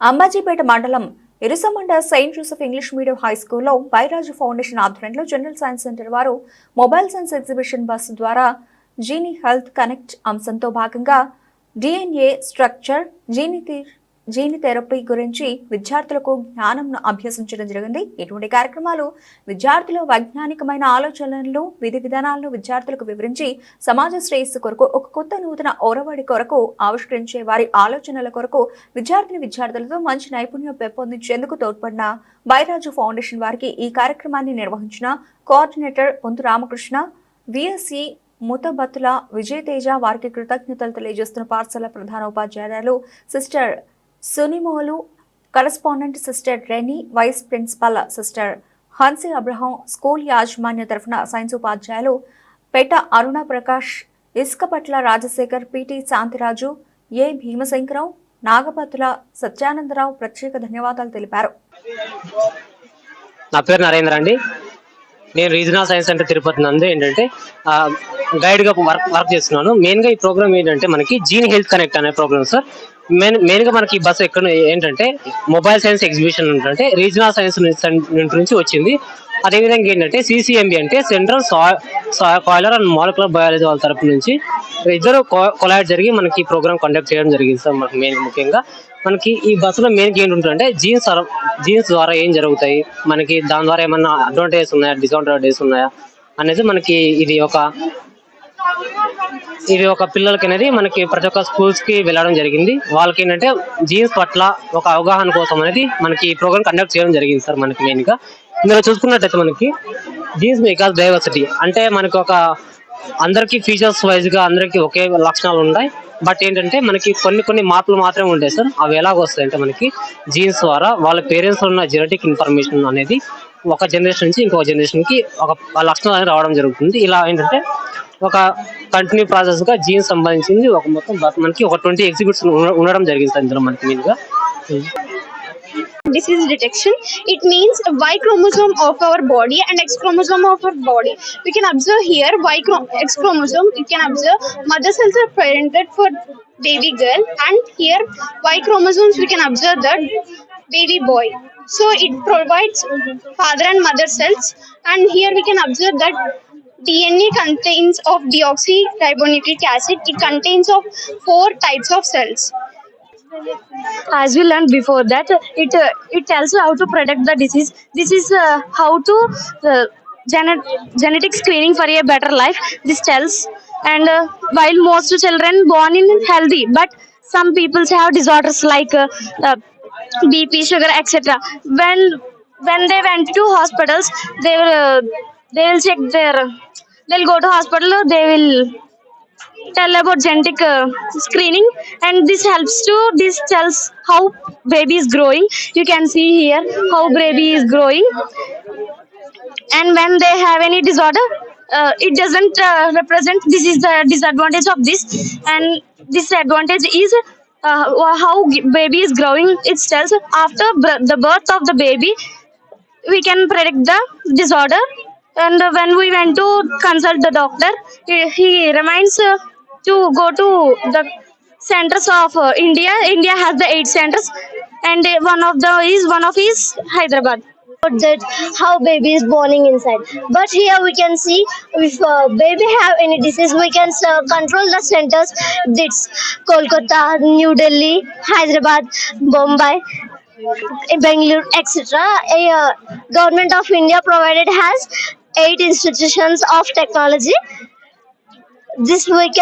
అంబాజీపేట మండలం Irusumanda Saint Joseph English medium high స్కూల్లో Byraju foundation ఆధ్వర్యంలో జనరల్ సైన్స్ సెంటర్ వారు మొబైల్ సైన్స్ ఎగ్జిబిషన్ బస్సు ద్వారా జీనీ హెల్త్ కనెక్ట్ అంశంతో భాగంగా DNA structure gene gene therapy గురించి విద్యార్థులకు జ్ఞానంను అభ్యసించడం జరిగింది. ఇటువంటి కార్యక్రమాలు విద్యార్థుల వైజ్ఞానికమైన ఆలోచనలు విధి విధానాలను విద్యార్థులకు వివరించి సమాజ శ్రేయస్సు కొరకు ఒక కొత్త నూతన ఒరవడి కొరకు ఆవిష్కరించే వారి ఆలోచనల కొరకు విద్యార్థిని విద్యార్థులతో మంచి నైపుణ్యం పెంపొందించేందుకు తోడ్పడిన బైరాజు ఫౌండేషన్ వారికి ఈ కార్యక్రమాన్ని నిర్వహించిన కోఆర్డినేటర్ పొంతు రామకృష్ణ విఎస్సి ముతబత్తుల విజయతేజ వారికి కృతజ్ఞతలు తెలియజేస్తున్న పాఠశాల ప్రధాన ఉపాధ్యాయురాలు sister Sunimol correspondent sister Reni vice principal sister Hansi Abraham school యాజమాన్య తరఫున సైన్స్ ఉపాధ్యాయులు పెట అరుణ ప్రకాష్ ఇసుకపట్ల రాజశేఖర్ పిటి శాంతిరాజు ఏ భీమశంకరావు నాగపతుల సత్యానందరావు ప్రత్యేక ధన్యవాదాలు తెలిపారు. నా పేరు నరేంద్ర అండి. నేను రీజనల్ సైన్స్ సెంటర్ తిరుపతి నందు ఏంటంటే గైడ్గా గైడ్ వర్క్ వర్క్ చేస్తున్నాను. మెయిన్గా ఈ ప్రోగ్రామ్ ఏంటంటే మనకి జీన్ హెల్త్ కనెక్ట్ అనే ప్రోగ్రామ్ సార్. మెయిన్ మెయిన్గా మనకి ఈ బస్ ఎక్కడ ఏంటంటే మొబైల్ సైన్స్ ఎగ్జిబిషన్ ఏంటంటే రీజనల్ సైన్స్ నుంచి వచ్చింది. అదేవిధంగా ఏంటంటే సిసిఎంబి అంటే central cellular and molecular biology వాళ్ళ తరపు నుంచి ఇద్దరు కొలాయిడ్ జరిగి మనకి ప్రోగ్రామ్ కండక్ట్ చేయడం జరిగింది సార్ మనకి మెయిన్ ముఖ్యంగా. మనకి ఈ బస్సులో మెయిన్ గేమ్ ఉంటుందంటే జీన్స్ జీన్స్ ద్వారా ఏం జరుగుతాయి? మనకి దాని ద్వారా ఏమన్నా అడ్వాంటేజెస్ ఉన్నాయా? డిసడ్వాంటేజెస్ ఉన్నాయా? అనేది మనకి ఇది ఒక ఇది ఒక పిల్లలకి అనేది మనకి ప్రతి ఒక్క స్కూల్స్కి వెళ్ళడం జరిగింది. వాళ్ళకి ఏంటంటే జీన్స్ పట్ల ఒక అవగాహన కోసం అనేది మనకి ఈ ప్రోగ్రామ్ కండక్ట్ చేయడం జరిగింది సార్ మనకి మెయిన్గా. ఇందులో చూసుకున్నట్టయితే మనకి జీన్స్ మేకర్స్ డైవర్సిటీ అంటే మనకి ఒక అందరికి ఫీచర్స్ వైజ్గా అందరికి ఒకే లక్షణాలు ఉన్నాయి బట్ ఏంటంటే మనకి కొన్ని కొన్ని మార్పులు మాత్రమే ఉంటాయి సార్. అవి ఎలాగ మనకి జీన్స్ ద్వారా వాళ్ళ పేరెంట్స్ ఉన్న జెనెటిక్ ఇన్ఫర్మేషన్ అనేది ఒక జనరేషన్ నుంచి ఇంకొక జనరేషన్కి ఒక లక్షణాలు అనేది రావడం జరుగుతుంది. ఇలా ఏంటంటే ఒక కంటిన్యూ ప్రాసెస్గా జీన్స్ సంబంధించింది ఒక మొత్తం మనకి ఒక ట్వంటీ ఎగ్జిబిట్స్ ఉండడం జరిగింది సార్ ఇందులో మనకి మీదుగా disease detection it means y chromosome of our body and x chromosome of our body we can observe here y chrom- x chromosome you can observe mother cells are parented for baby girl and here y chromosomes we can observe that baby boy so it provides father and mother cells and here we can observe that DNA contains of deoxyribonucleic acid. It contains of four types of cells. as we learned before that it uh, it tells how to protect the disease this is uh, how to uh, genet- genetic screening for a better life this tells and uh, while most children born in healthy but some people have disorders like uh, uh, bp sugar etc when when they went to hospitals they uh, they will check their they'll go to hospital. They will tell about genetic uh, screening. And this helps to this tells how baby is growing. You can see here how baby is growing. And when they have any disorder uh, it doesn't uh, represent this is the disadvantage of this. And this advantage is uh, how baby is growing. It tells after the birth of the baby we can predict the disorder and when we went to consult the doctor he, reminds uh, to go to the centers of uh, india. India has the eight centers and uh, one of the is one of is hyderabad. That how baby is borning inside. But here we can see if uh, baby have any disease we can uh, control the centers. It's kolkata new delhi hyderabad bombay bangalore etc uh, government of india provided has eight institutions of technology. This we can